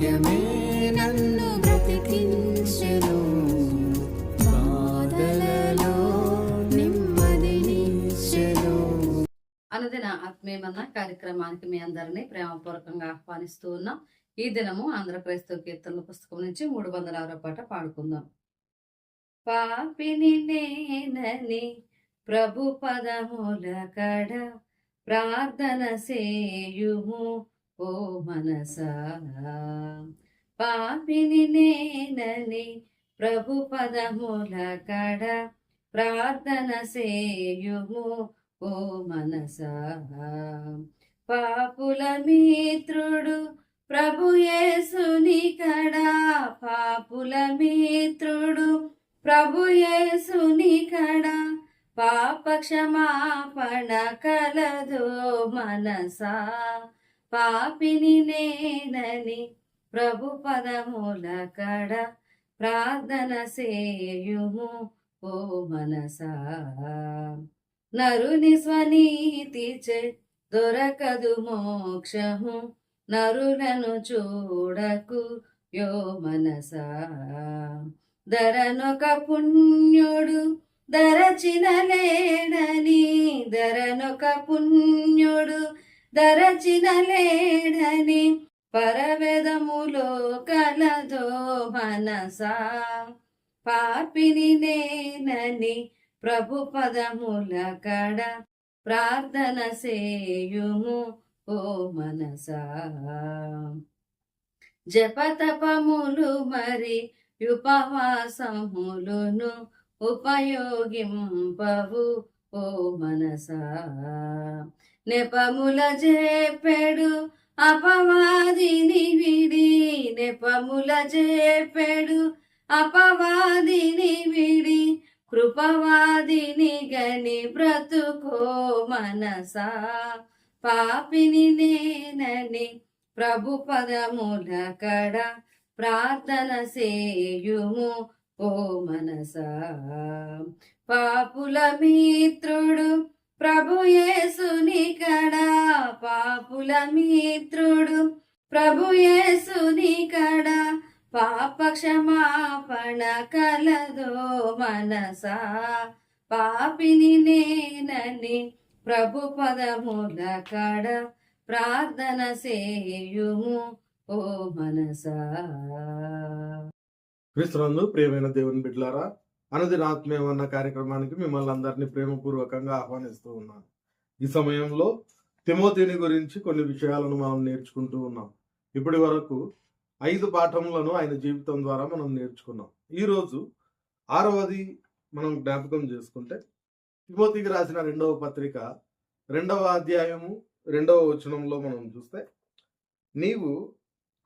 వాక్యమే నన్ను బ్రతికించెను. బాధలలో నెమ్మదినిచ్చెను అనుదిన ఆత్మీయమన్న కార్యక్రమానికి మీ అందరినీ ప్రేమపూర్వకంగా ఆహ్వానిస్తూ ఉన్నాం. ఈ దినము ఆంధ్ర క్రైస్తవ కీర్తనల పుస్తకం నుంచి మూడు వందల ఆరో పాట పాడుకుందాం. పాపిని నేనని ప్రభు పదముల కడ ప్రార్థన సేయుము ఓ మనసా పాపిని నేనని ప్రభు పదముల కడ ప్రార్థన సేయుము ఓ మనసా పాపుల మిత్రుడు ప్రభు యేసుని కడా పాపుల మిత్రుడు ప్రభు యేసుని కడా పాప క్షమాపణ కలదు మనసా. పాపిని నేనని ప్రభు పదముల కడ ప్రార్థన సేయుము ఓ మనసా. నరుని స్వనీతి చే దొరకదు మోక్షము నరులను చూడకు యో మనసా. ధరనొక పుణ్యుడు ధరచిన లేడని ధరనొక పుణ్యుడు దరచిన లేడని పరవేదములో కలదో మనసా. పాపిని నేనని ప్రభు పదముల కడ ప్రార్థన సేయుము ఓ మనసా. జపతపములు మరి ఉపవాసములును ఉపయోగింపవు ఓ మనసా. నెపముల చెప్పెడు అపవాదిని విడి నెపముల చెప్పెడు అపవాదిని విడి కృపవాదిని గని బ్రతుకో మనసా. పాపిని నేనని ప్రభు పదముల కడ ప్రార్థన సేయుము ఓ మనసా పాపుల మిత్రుడు ప్రభు కడా. పాపుల మిత్రుడు ప్రభు కడా. పాప క్షమాపణ కలదో మనసా పాపిని నేనని ప్రభు పదముల కడ ప్రార్థన సేయుము ఓ మనసా. క్రీస్తునందు ప్రియమైన దేవుని బిడ్లారా అనదిన ఆత్మీయం అన్న కార్యక్రమానికి మిమ్మల్ని అందరినీ ప్రేమపూర్వకంగా ఆహ్వానిస్తూ ఉన్నాను. ఈ సమయంలో తిమోతిని గురించి కొన్ని విషయాలను మనం నేర్చుకుంటూ ఉన్నాం. ఇప్పటి వరకు ఐదు పాఠములను ఆయన జీవితం ద్వారా మనం నేర్చుకున్నాం. ఈరోజు ఆరవది మనం జ్ఞాపకం చేసుకుంటే తిమోతికి రాసిన రెండవ పత్రిక రెండవ అధ్యాయము రెండవ వచనంలో మనం చూస్తే నీవు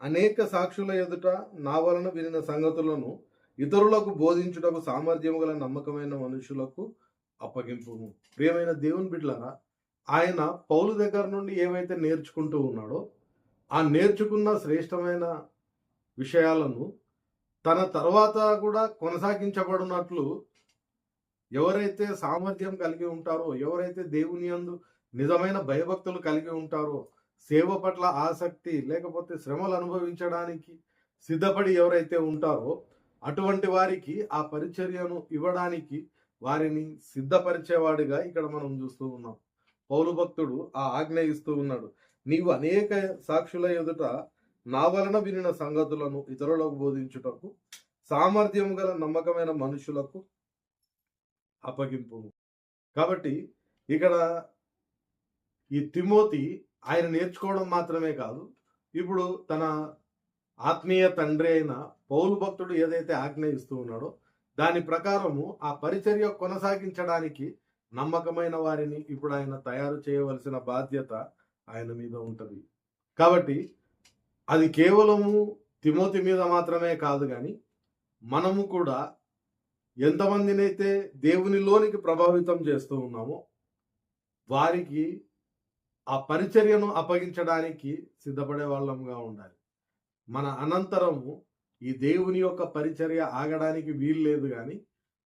అనేక సాక్షుల ఎదుట నా వలన వినిన సంగతులను ఇతరులకు బోధించుటకు సామర్థ్యం గల నమ్మకమైన మనుషులకు అప్పగింపు ప్రియమైన దేవుని బిడ్డలారా ఆయన పౌలు దగ్గర నుండి ఏవైతే నేర్చుకుంటూ ఉన్నాడో ఆ నేర్చుకున్న శ్రేష్టమైన విషయాలను తన తర్వాత కూడా కొనసాగించబడినట్లు ఎవరైతే సామర్థ్యం కలిగి ఉంటారో ఎవరైతే దేవుని యందు నిజమైన భయభక్తులు కలిగి ఉంటారో సేవ పట్ల ఆసక్తి లేకపోతే శ్రమలు అనుభవించడానికి సిద్ధపడి ఎవరైతే ఉంటారో అటువంటి వారికి ఆ పరిచర్యను ఇవ్వడానికి వారిని సిద్ధపరిచేవాడిగా ఇక్కడ మనం చూస్తూ ఉన్నాం. పౌలు భక్తుడు ఆ ఆజ్ఞ ఇస్తూ ఉన్నాడు నీవు అనేక సాక్షుల ఎదుట నా వలన వినిన సంగతులను ఇతరులకు బోధించుటకు సామర్థ్యం గల నమ్మకమైన మనుషులకు అప్పగింపు కాబట్టి ఇక్కడ ఈ తిమోతి ఆయన నేర్చుకోవడం మాత్రమే కాదు. ఇప్పుడు తన ఆత్మీయ తండ్రి అయిన పౌలు భక్తుడు ఏదైతే ఆజ్ఞ ఇస్తూ ఉన్నాడో దాని ప్రకారము ఆ పరిచర్య కొనసాగించడానికి నమ్మకమైన వారిని ఇప్పుడు ఆయన తయారు చేయవలసిన బాధ్యత ఆయన మీద ఉంటుంది. కాబట్టి అది కేవలము తిమోతి మీద మాత్రమే కాదు కానీ మనము కూడా ఎంతమందినైతే దేవునిలోనికి ప్రభావితం చేస్తూ ఉన్నామో వారికి ఆ పరిచర్యను అప్పగించడానికి సిద్ధపడే వాళ్ళంగా ఉండాలి. మన అనంతరము ఈ దేవుని యొక్క పరిచర్య ఆగడానికి వీలు లేదు కానీ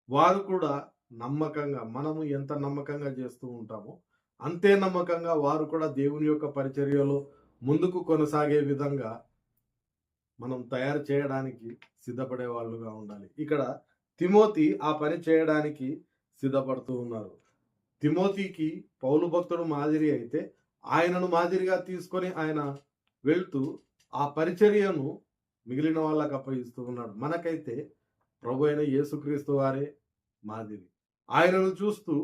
వారు కూడా నమ్మకంగా మనము ఎంత నమ్మకంగా చేస్తూ ఉంటామో అంతే నమ్మకంగా వారు కూడా దేవుని యొక్క పరిచర్యలో ముందుకు కొనసాగే విధంగా మనం తయారు చేయడానికి సిద్ధపడే వాళ్ళుగా ఉండాలి. ఇక్కడ తిమోతి ఆ పని చేయడానికి సిద్ధపడుతూ ఉన్నారు. తిమోతికి పౌలు భక్తుడు మాదిరి అయితే ఆయనను మాదిరిగా తీసుకొని ఆయన వెళ్తూ ఆ పరిచర్యను మిగిలిన వాళ్ళకి అప్పగిస్తూ ఉన్నాడు. మనకైతే ప్రభు అయిన యేసుక్రీస్తు వారే మాదిరి. ఆయనను చూస్తూ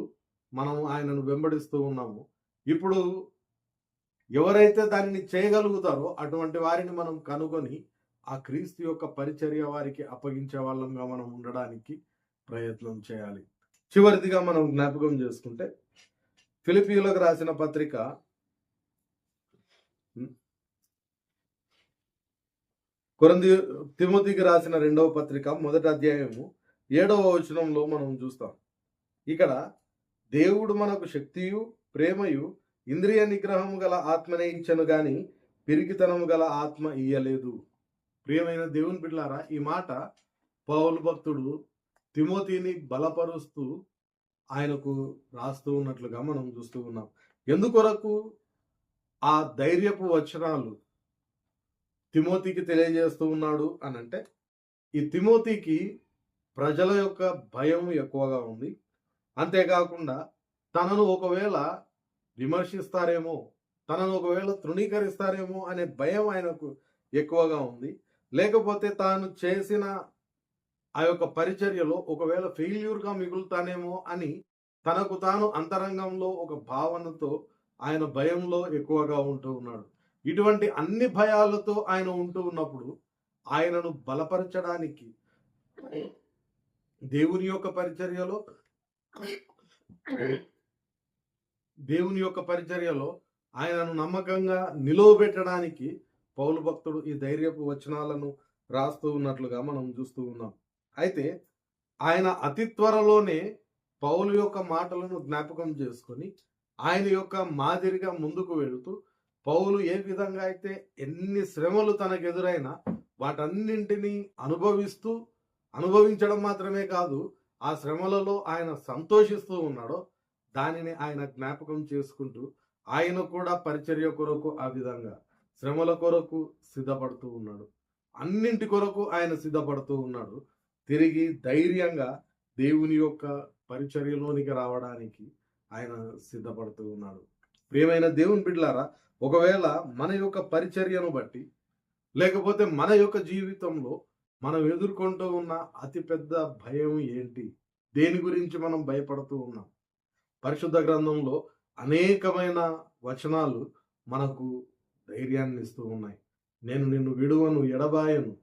మనం ఆయనను వెంబడిస్తూ ఉన్నాము. ఇప్పుడు ఎవరైతే దానిని చేయగలుగుతారో అటువంటి వారిని మనం కనుగొని ఆ క్రీస్తు యొక్క పరిచర్య వారికి అప్పగించే వాళ్ళంగా మనం ఉండడానికి ప్రయత్నం చేయాలి. చివరిదిగా మనం జ్ఞాపకం చేసుకుంటే ఫిలిపీలకు రాసిన పత్రిక కొరంది తిమోతికి రాసిన రెండవ పత్రిక మొదటి అధ్యాయము ఏడవ వచనంలో మనం చూస్తాం. ఇక్కడ దేవుడు మనకు శక్తియు ప్రేమయు ఇంద్రియ నిగ్రహము గల ఆత్మనే ఇచ్చను గాని పిరికితనము గల ఆత్మ ఇయ్యలేదు. ప్రియమైన దేవుని బిడ్లారా ఈ మాట పౌలు భక్తుడు తిమోతిని బలపరుస్తూ ఆయనకు రాస్తూ ఉన్నట్లుగా మనం చూస్తూ ఉన్నాం. ఎందుకొరకు? ఆ ధైర్యపు వచనాలు తిమోతికి తెలియజేస్తూ ఉన్నాడు అని అంటే ఈ తిమోతికి ప్రజల యొక్క భయం ఎక్కువగా ఉంది. అంతేకాకుండా తనను ఒకవేళ విమర్శిస్తారేమో తనను ఒకవేళ తృణీకరిస్తారేమో అనే భయం ఆయనకు ఎక్కువగా ఉంది. లేకపోతే తాను చేసిన ఆ యొక్క పరిచర్యలో ఒకవేళ ఫెయిల్యూర్గా మిగులుతానేమో అని తనకు తాను అంతరంగంలో ఒక భావనతో ఆయన భయంలో ఎక్కువగా ఉంటూ ఉన్నాడు. ఇటువంటి అన్ని భయాలతో ఆయన ఉంటూ ఉన్నప్పుడు ఆయనను బలపరచడానికి దేవుని యొక్క పరిచర్యలో దేవుని యొక్క పరిచర్యలో ఆయనను నమ్మకంగా నిలువబెట్టడానికి పౌలు భక్తుడు ఈ ధైర్యపు వచనాలను రాస్తూ ఉన్నట్లుగా మనం చూస్తూ ఉన్నాం. అయితే ఆయన అతి త్వరలోనే పౌలు యొక్క మాటలను జ్ఞాపకం చేసుకొని ఆయన యొక్క మాదిరిగా ముందుకు వెళుతూ పౌలు ఏ విధంగా అయితే ఎన్ని శ్రమలు తనకు ఎదురైనా వాటన్నింటినీ అనుభవిస్తూ అనుభవించడం మాత్రమే కాదు ఆ శ్రమలలో ఆయన సంతోషిస్తూ ఉన్నాడో దానిని ఆయన జ్ఞాపకం చేసుకుంటూ ఆయన కూడా పరిచర్య కొరకు ఆ విధంగా శ్రమల కొరకు సిద్ధపడుతూ ఉన్నాడు. అన్నింటి కొరకు ఆయన సిద్ధపడుతూ ఉన్నాడు. తిరిగి ధైర్యంగా దేవుని యొక్క పరిచర్యలోనికి రావడానికి ఆయన సిద్ధపడుతూ ఉన్నాడు. ప్రియమైన దేవుని బిడ్డలారా ఒకవేళ మన యొక్క పరిచర్యను బట్టి లేకపోతే మన యొక్క జీవితంలో మనం ఎదుర్కొంటూ ఉన్న అతిపెద్ద భయం ఏంటి? దేని గురించి మనం భయపడుతూ ఉన్నాం? పరిశుద్ధ గ్రంథంలో అనేకమైన వచనాలు మనకు ధైర్యాన్ని ఇస్తూ ఉన్నాయి. నేను నిన్ను విడువను ఎడబాయను.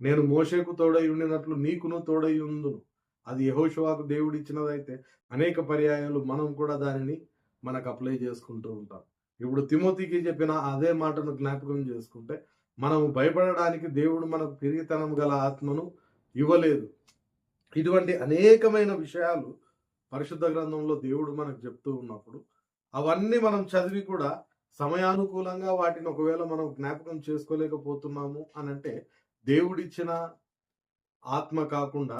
నేను మోషేకు తోడై ఉండినట్లు నీకును తోడై ఉందును. అది యహోషువాకు దేవుడిచ్చినదైతే అనేక పర్యాయాలు మనం కూడా దానిని మనకు అప్లై చేసుకుంటూ ఉంటాం. ఇప్పుడు తిమోతికి చెప్పిన అదే మాటను జ్ఞాపకం చేసుకుంటే మనం భయపడడానికి దేవుడు మనకు పిరిగితనం గల ఆత్మను ఇవ్వలేదు. ఇటువంటి అనేకమైన విషయాలు పరిశుద్ధ గ్రంథంలో దేవుడు మనకు చెప్తూ ఉన్నప్పుడు అవన్నీ మనం చదివి కూడా సమయానుకూలంగా వాటిని ఒకవేళ మనం జ్ఞాపకం చేసుకోలేకపోతున్నాము అని అంటే దేవుడిచ్చిన ఆత్మ కాకుండా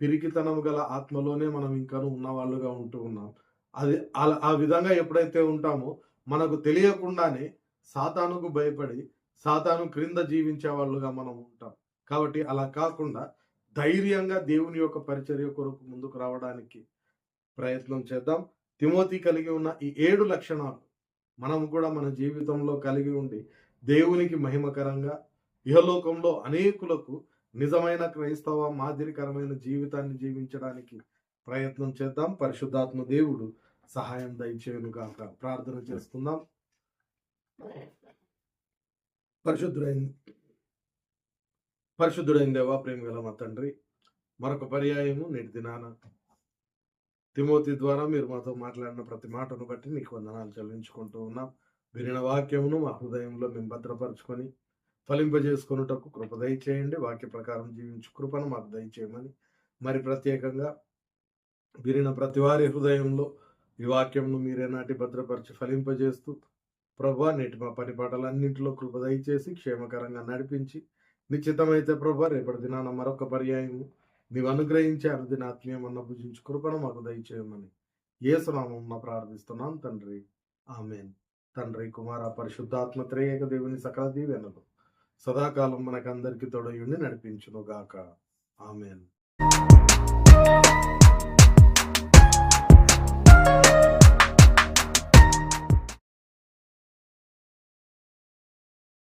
పిరికితనం గల ఆత్మలోనే మనం ఇంకాను ఉన్నవాళ్ళుగా ఉంటూ ఉన్నాం. అది అలా ఆ విధంగా ఎప్పుడైతే ఉంటామో మనకు తెలియకుండానే సాతానుకు భయపడి సాతాను క్రింద జీవించే వాళ్ళుగా మనం ఉంటాం. కాబట్టి అలా కాకుండా ధైర్యంగా దేవుని యొక్క పరిచర్య కొరకు ముందుకు రావడానికి ప్రయత్నం చేద్దాం. తిమోతి కలిగి ఉన్న ఈ ఏడు లక్షణాలు మనం కూడా మన జీవితంలో కలిగి ఉండి దేవునికి మహిమకరంగా ఇహలోకంలో అనేకులకు నిజమైన క్రైస్తవ మాదిరికరమైన జీవితాన్ని జీవించడానికి ప్రయత్నం చేద్దాం. పరిశుద్ధాత్మ దేవుడు సహాయం దయచేయను గాక. ప్రార్థన చేసుకుందాం పరిశుద్ధుడైన పరిశుద్ధుడైన దేవా ప్రేమ గల మా తండ్రి మరొక పర్యాయము నేటి దినాన తిమోతి ద్వారా మీరు మాతో మాట్లాడిన ప్రతి మాటను బట్టి నీకు వందనాలు చెల్లించుకుంటూ ఉన్నాం. వినిన వాక్యమును మా హృదయంలో మేము భద్రపరచుకొని ఫలింపజేసుకొనుటకు కృప దయచేయండి. వాక్య ప్రకారం జీవించు కృపను మాకు దయచేయమని మరి ప్రత్యేకంగా వినిన ప్రతి వారి హృదయంలో ఈ వాక్యంను మీరే నాటి భద్రపరిచి ఫలింపజేస్తూ ప్రభా నేటి మా పని పాటలన్నింటిలో కృప దయచేసి క్షేమకరంగా నడిపించి నిశ్చితమైతే ప్రభా రేపటి దినాన మరొక పర్యాయము నీవు అనుగ్రహించే అనుదిన ఆత్మీయమన్న పూజించి కృపను మాకు దయచేయమని ఏసునామం ప్రార్థిస్తున్నాం తండ్రి. ఆమెన్. తండ్రి కుమార పరిశుద్ధాత్మ త్రేయక దేవుని సకల దీవెనలు సదాకాలం మనకందరికీ తొడయుండి నడిపించును గాక ఆమెన్.